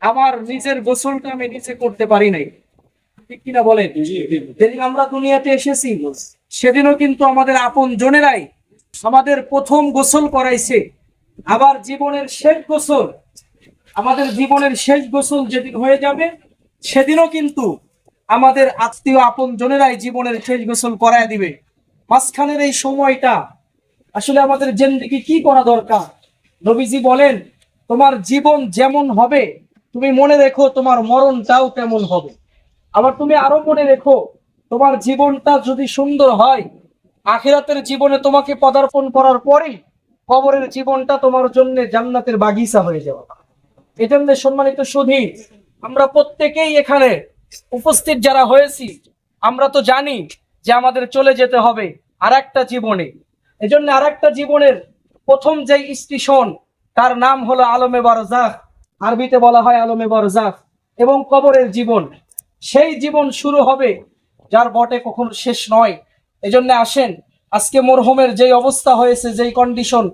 আমার নিজের গোসলটা আমি নিজে করতে পারি নাই। ঠিক কিনা বলেন? যেদিন আমরা দুনিয়াতে এসেছি সেদিনও কিন্তু আমাদের আপন জনেরাই আমাদের প্রথম গোসল করাইছে। আবার জীবনের শেষ গোসল আমাদের জীবনের শেষ গোসল যেদিন হয়ে যাবে সেদিনও কিন্তু আমাদের আত্মীয় আপন জনেরাই জীবনের শেষ গোসল করায় দিবে। মাঝখানের এই সময়টা আসলে আমাদের জেন্দিকে কি করা দরকার? নবীজি বলেন তোমার জীবন যেমন হবে, তুমি মনে রেখো তোমার মরণটাও তেমন হবে। আবার তুমি আরও মনে রেখো, তোমার জীবনটা যদি সুন্দর হয়, আখিরাতের জীবনে তোমাকে পদার্পণ করার পরেই কবরের জীবনটা তোমার জন্য জান্নাতের বাগিচা হয়ে যাওয়া এজন্য সম্মানিত সুধী, আমরা প্রত্যেকেই এখানে উপস্থিত যারা হয়েছি, আমরা তো জানি যে আমাদের চলে যেতে হবে আর একটা জীবনে। এজন্য আর একটা জীবনের প্রথম যে স্টেশন তার নাম হলো আলমে বারজাখ আরবিতে বলা হয় আলমে বারজাখ এবং কবরের জীবন। সেই জীবন শুরু হবে যার বটে কখনো শেষ নয়। এজন্য আসেন আজকে মরহুমের যেই অবস্থা হয়েছে যেই কন্ডিশন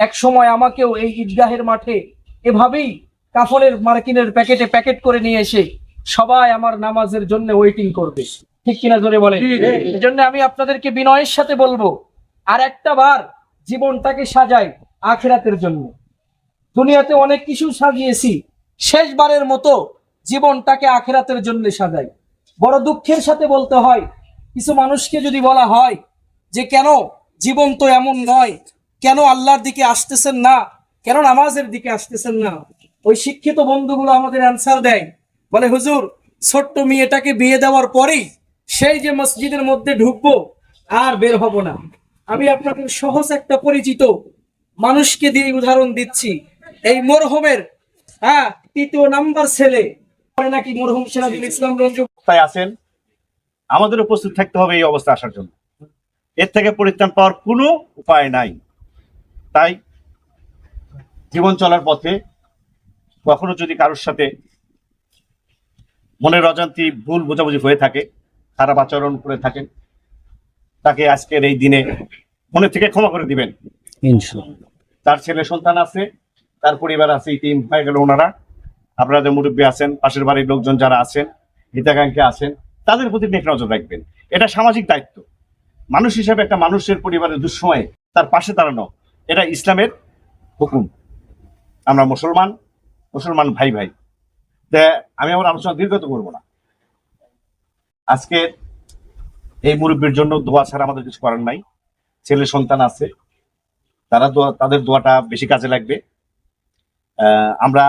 এক সময় আমাকেও এই ঈদগাহের মাঠে এভাবেই কাফনের মার্কিনের প্যাকেটে প্যাকেট করে নিয়ে এসে সবাই আমার নামাজের জন্য ওয়েটিং করবে। ঠিক কিনা জোরে বলে এই জন্য আমি আপনাদেরকে বিনয়ের সাথে বলব আর একটা বার জীবনটাকে সাজাই আখেরাতের জন্য। দুনিয়াতে অনেক কিছু সাজিয়েছি, শেষবারের মতো জীবনটাকে আখেরাতের জন্য সাজাই। বড় দুঃখের সাথে বলতে হয়, কিছু মানুষকে যদি বলা হয় যে কেন জীবন তো এমন নয়, কেন আল্লাহর দিকে আসতেছেন না, কেন নামাজের দিকে আসতেছেন না, ওই শিক্ষিত বন্ধুগুলো আমাদের অ্যান্সার দেয়। বলে, হুজুর, ছোট্ট মেয়েটাকে বিয়ে দেওয়ার পরেই সেই যে মসজিদের মধ্যে ঢুকবো আর বের হব না। আমি আপনাদের সহজ একটা পরিচিত মানুষকে দিয়ে উদাহরণ দিচ্ছি। এই মরহুমের হ্যাঁ তৃতীয় নাম্বার ছেলে। নাকি মরহুম সিরাজুল ইসলাম রঞ্জু অবস্থায় আছেন। আমাদের উপস্থিত থাকতে হবে এই অবস্থা আসার জন্য। এর থেকে পরিত্রাণ পাওয়ার কোনো উপায় নাই। তাই জীবন চলার পথে কখনো যদি কারোর সাথে মনের অজান্তি ভুল বোঝাবুঝি হয়ে থাকে খারাপ আচরণ করে থাকেন তাকে আজকের এই দিনে মনে থেকে ক্ষমা করে দিবেন। তার ছেলে সন্তান আছে তার পরিবার আছে ইতিম হয়ে গেল ওনারা। আপনাদের মুরব্বী আছেন, পাশের বাড়ির লোকজন যারা আছেন, হিতাকাঙ্ক্ষী আছেন, তাদের প্রতি নেক নজর রাখবেন। এটা সামাজিক দায়িত্ব। মানুষ হিসেবে একটা মানুষের পরিবারের দুঃসময়ে তার পাশে দাঁড়ানো, এটা ইসলামের হুকুম। আমরা মুসলমান মুসলমান ভাই ভাই। আমি আমার আলোচনা দীর্ঘত করব না। আজকে এই মুরব্বীর জন্য দোয়া ছাড়া আমাদের কিছু করার নাই। ছেলে সন্তান আছে, তারা দোয়া, তাদের দোয়াটা বেশি কাজে লাগবে। আমরা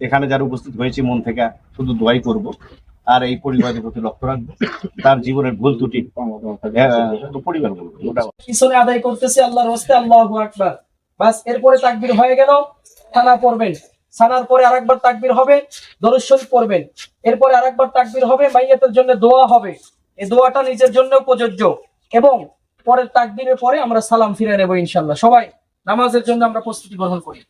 এখানে যারা উপস্থিত হয়েছি মন থেকে শুধু দোয়াই করব। আর এই পরিবারের প্রতি লক্ষ্য রাখব। তার জীবনের ভুল ত্রুটি পিছনে আদায় করতেছে আল্লাহর হস্তে, আল্লাহ আকবার। বাস, এরপরে তাকবির হয়ে গেল, থানা পড়বেন। সানার পরে আরেকবার তাকবির হবে, দরুদ শরীফ পড়বেন। এরপরে আরেকবার তাকবির হবে, মাইয়াতের জন্য দোয়া হবে। এই দোয়াটা নিজের জন্য প্রযোজ্য। এবং পরের তাকবীরের পরে আমরা সালাম ফিরে নেব ইনশাল্লাহ সবাই, নামাজের জন্য আমরা প্রস্তুতি গ্রহণ করি।